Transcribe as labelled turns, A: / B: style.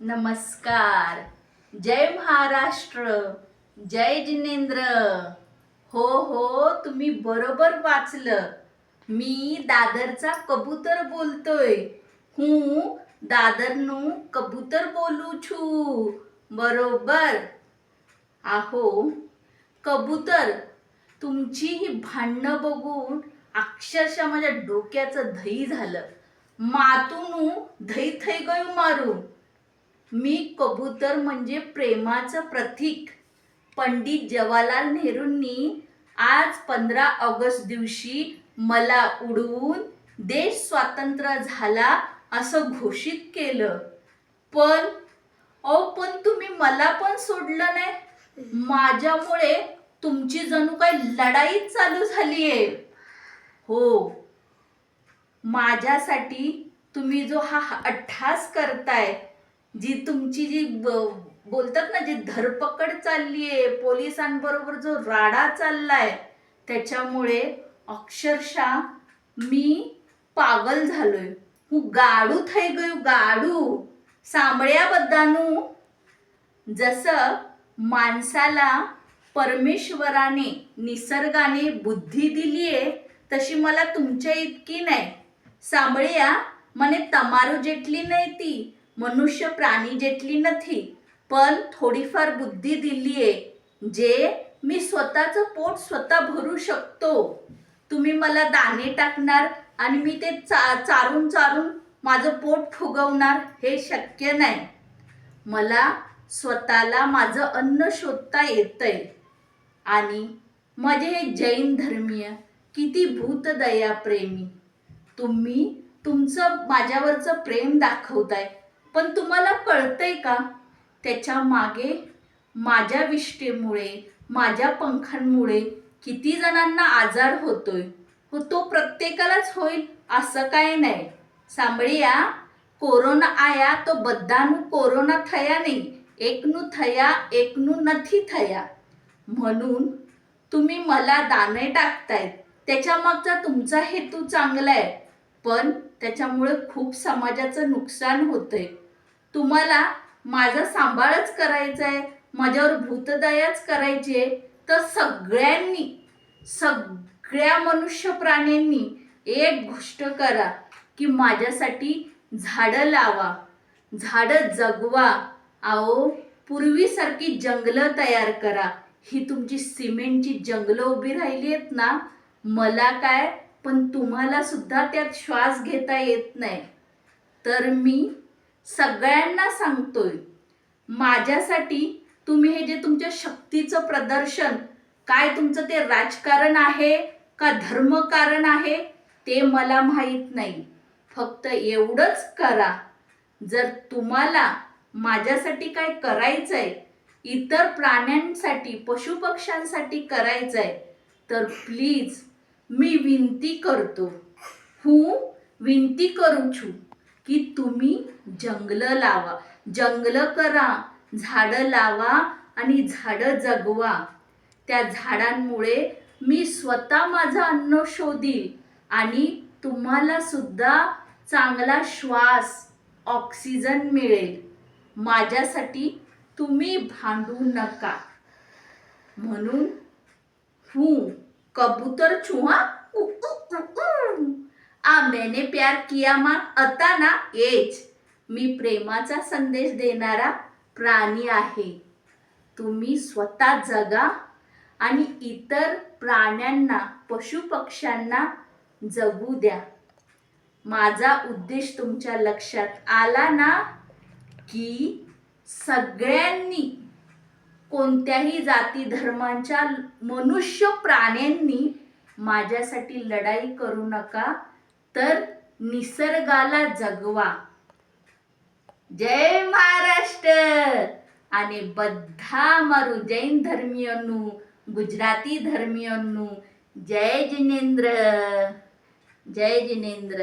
A: नमस्कार. जय महाराष्ट्र. जय जिनेंद्र. हो हो तुम्ही बरोबर वाचलं. मी दादरचा कबूतर बोलतोय. हू दादरनू कबूतर बोलू छू. बरोबर. आहो कबूतर तुमची ही भांडणं बघून अक्षरशः माझ्या डोक्याचं धई झालं. मातून धई थै गयू मारू मी कबूतर म्हणजे प्रेमाचं प्रतीक. पंडित जवाहरलाल नेहरूंनी आज पंधरा ऑगस्ट दिवशी मला उडवून देश स्वातंत्र्य झाला असं घोषित केलं. पण अहो पण तुम्ही मला पण सोडलं नाही. माझ्यामुळे तुमची जणू काही लढाईच चालू झालीये. हो. माझ्यासाठी तुम्ही जो हा अट्ठास करताय जी तुमची जी बोलतात ना जी धरपकड चालली आहे पोलिसांबरोबर जो राडा चाललाय त्याच्यामुळे अक्षरशः मी पागल झालोय. हू गाडू थै गयो गाडू. सांबळ्याबद्दानू जसं माणसाला परमेश्वराने निसर्गाने बुद्धी दिली आहे तशी मला तुमच्या इतकी नाही. सांबळ्या मने तमारू जेटली नाही ती. મનુષ્ય પ્રાણી જેટલી નથી पण थोडीफार बुद्धी दिली आहे जे मी स्वतःचं पोट स्वतः भरू शकतो तुम्ही मला दाणे टाकणार आणि मी ते चा चारून चारून माझं पोट फुगवणार हे शक्य नाही मला स्वतःला माझं अन्न शोधता येतंय आणि माझे हे जैन धर्मीय किती भूतदया प्रेमी तुम्ही तुमचं माझ्यावरचं प्रेम दाखवताय पण तुम्हाला कळतंय का? त्याच्यामागे माझ्या विष्टेमुळे माझ्या पंखांमुळे किती जणांना आजार होतोय? हो तो प्रत्येकालाच होईल असं काय नाही. सांभळिया. कोरोना आया तो बद्धानू कोरोना थया नाही. एकनू थया एकनू नथी थया. म्हणून तुम्ही मला दाणे टाकतायत त्याच्या मागचा तुमचा हेतू चांगला आहे. पण त्याच्यामुळे खूप समाजाचं नुकसान होतंय. तुम्हाला माझा सांभाळच करायचा आहे माझ्यावर भूतदयाच करायची आहे तर सगळ्यांनी सगळ्या मनुष्य प्राण्यांनी एक गोष्ट करा की माझ्यासाठी झाडं लावा झाडं जगवा. आओ पूर्वीसारखी जंगलं तयार करा. ही तुमची सिमेंटची जंगलं उभी राहिली आहेत ना? मला काय? पण तुम्हाला सुद्धा त्यात श्वास घेता येत नाही. तर मी सगळ्यांना सांगतोय. माझ्यासाठी तुम्ही हे जे तुमच्या शक्तीचं प्रदर्शन काय तुमचं ते राजकारण आहे का धर्मकारण आहे ते मला माहीत नाही. फक्त एवढंच करा. जर तुम्हाला माझ्यासाठी काय करायचं आहे इतर प्राण्यांसाठी पशुपक्ष्यांसाठी करायचं आहे तर प्लीज मी विनती करतो. हू विनती करू छू. की तुम्ही जंगलं लावा. जंगलं करा झाडं लावा आणि झाडं जगवा. त्या झाडांमुळे मी स्वतः माझं अन्न शोधील आणि तुम्हाला सुद्धा चांगला श्वास ऑक्सिजन मिळेल. माझ्यासाठी तुम्ही भांडू नका. म्हणून हू कबूतर छुआ આ મેને પ્યાર કિયામાં હતા ના એ જ मी प्रेमाचा संदेश देणारा प्राणी आहे तुम्ही स्वतः जगा आणि इतर प्राण्यांना पशुपक्ष्यांना जगू द्या माझा उद्देश तुमच्या लक्षात आला ना की सगळ्यांनी कोणत्याही जाती धर्मांच्या मनुष्य प्राण्यांनी माझ्यासाठी लढाई करू नका तर निसर्गाला जगवा જય મહારાષ્ટ્ર અને બધા મારું જૈન ધર્મીઓનું ગુજરાતી ધર્મીઓનું જય જિનેન્દ્ર જય જિનેન્દ્ર